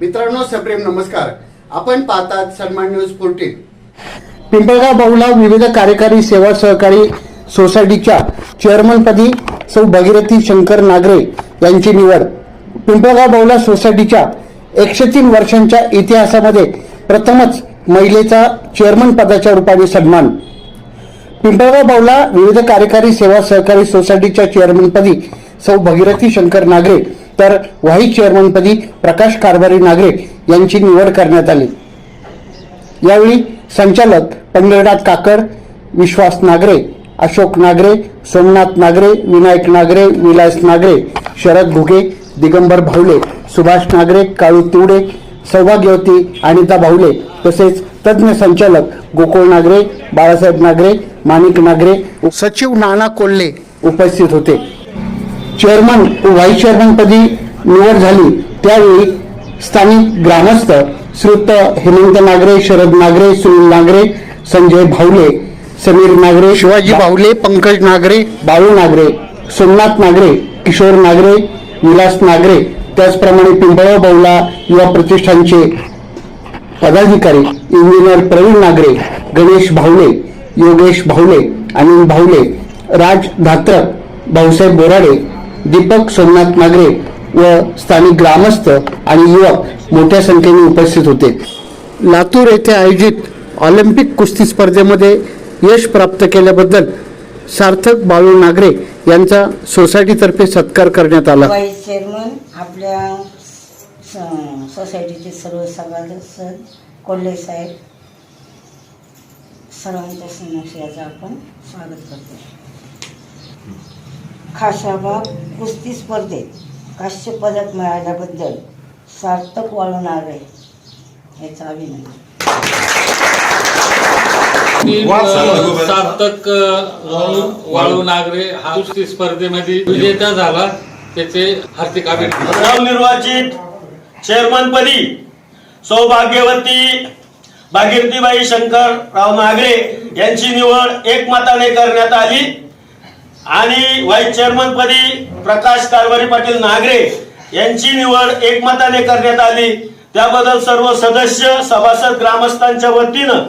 मित्रांनो सप्रेम नमस्कार. आपण पाहतात सन्मान न्यूज फोर्टीन पिंपळगाव बहुला विविध कार्यकारी सेवा सहकारी सोसायटीच्या चेअरमनपदी सौ भगीरथी शंकर नागरे यांची निवड. पिंपळगाव बहुला सोसायटीच्या एकशे तीन वर्षांच्या इतिहासामध्ये प्रथमच महिलेचा चेअरमन पदाच्या रूपाने सन्मान. पिंपळगाव बावला विविध कार्यकारी सेवा सहकारी सोसायटीच्या चेअरमनपदी सौ भगीरथी शंकर नागरे तर व्हाईस चेअरमनपदी प्रकाश कारभारी नागरे यांची निवड करण्यात आली. यावेळी संचालक पंढरनाथ काकड विश्वास नागरे अशोक नागरे सोमनाथ नागरे विनायक नागरे विलास नागरे शरद घुगे दिगंबर भावले सुभाष नागरे काळू तिवडे सौभाग्यवती अनिता भावले तसेच तज्ज्ञ संचालक गोकुळ नागरे बाळासाहेब नागरे माणिक नागरे सचिव नाना कोल्हे उपस्थित होते. चेअरमन व्हाईस चेअरमनपदी निवड झाली. त्यावेळी स्थानिक ग्रामस्थ श्रुत हेमंत नागरे शरद नागरे सुनील नागरे संजय भावले समीर नागरे शिवाजी भावले पंकज नागरे बाळू नागरे सोमनाथ नागरे किशोर नागरे विलास नागरे त्याचप्रमाणे पिंपळगाव बौला युवा प्रतिष्ठानचे पदाधिकारी इंजिनियर प्रवीण नागरे गणेश भावले योगेश भावले अनिल भावले राज धात्रक भाऊसाहेब बोराडे दीपक सोमनाथ नागरे व स्थानिक ग्रामस्थ आणि युवक मोठ्या संख्येने उपस्थित होते. लातूर येथे आयोजित ऑलिम्पिक कुस्ती स्पर्धेमध्ये यश प्राप्त केल्याबद्दल सार्थक बाळू नागरे यांचा सोसायटीतर्फे सत्कार करण्यात आला. वाईस चेअरमन आपल्या सोसायटीचे सर्व सभासद कोल्हे साहेब सर्वांच्या समक्षाचं आपण स्वागत करतो. खाशाबाग कुस्ती स्पर्धेत काश्य पदक मिळाल्याबद्दल सार्थक आहे याचा अभिनंदन. सार्थक वाळू नागरे हा कुस्ती स्पर्धेमध्ये विजेता झाला. त्याचे हार्दिक अभिनंदन. नवनिर्वाचित चेअरमनपदी सौभाग्यवती भागीरथीबाई शंकरराव नागरे यांची निवड एकमताने करण्यात आली. आणि व्हाईस चेअरमनपदी प्रकाश कारवारी पाटील नागरे यांची निवड एकमताने करण्यात आली. त्याबद्दल सर्व सदस्य सभासद ग्रामस्थांच्या वतीनं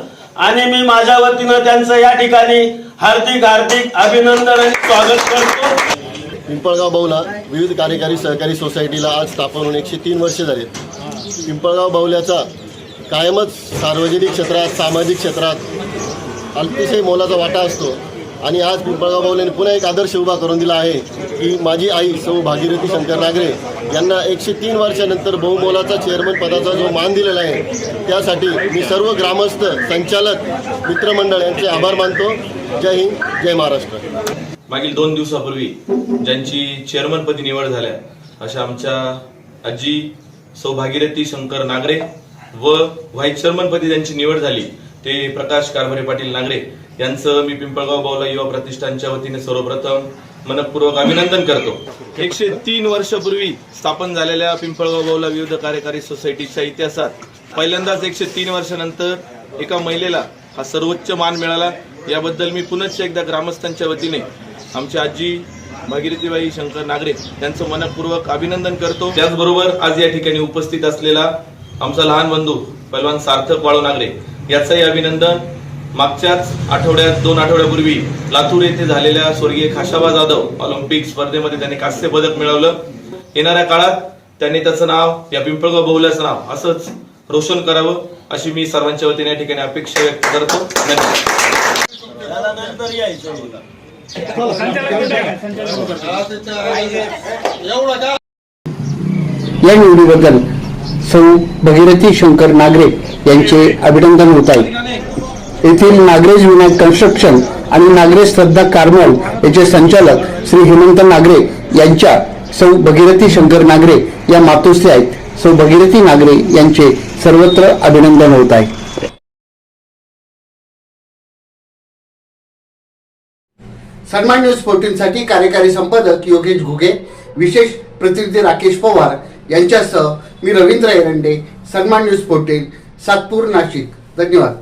आणि मी माझ्या वतीनं त्यांचं या ठिकाणी हार्दिक हार्दिक अभिनंदन आणि स्वागत करतो. पिंपळगाव बाऊला विविध कार्यकारी सहकारी सोसायटीला आज स्थापन होऊन एकशे तीन वर्षे झाले. पिंपळगाव बावल्याचा कायमच सार्वजनिक क्षेत्रात सामाजिक क्षेत्रात अतिशय मोलाचा वाटा असतो. आणि आज पिंपळगाव बावल्याने पुन्हा एक आदर्श उभा करून दिला आहे की माझी आई सौ भागीरथी शंकर नागरे यांना एकशे तीन वर्षानंतर बहुमोलाचा चेअरमन पदाचा जो मान दिलेला आहे त्यासाठी मी सर्व ग्रामस्थ संचालक मित्रमंडळ यांचे आभार मानतो. जय हिंद जय महाराष्ट्र. मागील दोन दिवसापूर्वी ज्यांची चेअरमनपदी निवड झाल्या अशा आमच्या आजी सौभागीरथी शंकर नागरे व व्हाईस चेअरमनपदी ज्यांची निवड झाली ते प्रकाश कारभारे पाटील नागरे यांचं मी पिंपळगाव बावला युवा प्रतिष्ठानच्या वतीने सर्वप्रथम मनपूर्वक अभिनंदन करतो. एकशे तीन वर्षापूर्वी स्थापन झालेल्या पिंपळगाव बावला विविध कार्यकारी सोसायटीच्या इतिहासात पहिल्यांदाच एकशे तीन वर्षानंतर एका महिलेला हा सर्वोच्च मान मिळाला. याबद्दल मी पुनश्च एकदा ग्रामस्थांच्या वतीने आमची आजी भागीरथीबाई शंकर नागरे यांचं मनपूर्वक अभिनंदन करतो. त्याचबरोबर आज या ठिकाणी उपस्थित असलेला आमचा लहान बंधू पैलवान सार्थक वाळू नागरे याचंही अभिनंदन. मागच्याच आठवड्यात दोन आठवड्यापूर्वी लातूर येथे झालेल्या स्वर्गीय खाशाबा जाधव ऑलिम्पिक स्पर्धेमध्ये त्यांनी कांस्य पदक मिळवलं. येणाऱ्या काळात त्यांनी त्याचं नाव या पिंपळगाव बहुल्याचं नाव असंच रोशन करावं अशी मी सर्वांच्या वतीने या ठिकाणी अपेक्षा व्यक्त करतो. या निवडीबद्दल सौ भगीरथी शंकर नागरे यांचे अभिनंदन होत आहे. येथील नागरेज विनायक कन्स्ट्रक्शन आणि नागरेज श्रद्धा कार्मल याचे संचालक श्री हेमंत नागरे यांच्या सौ भगीरथी शंकर नागरे या मातोश्री आहेत. सौ भगीरथी नागरे यांचे सर्वत्र अभिनंदन होत आहे. सन्मान न्यूज फोर्टीन साठी कार्यकारी संपादक योगेश घुगे विशेष प्रतिनिधी राकेश पवार यांच्यासह मी रवींद्र एरंडे सन्मान न्यूज फोर्टीन सातपूर नाशिक. धन्यवाद.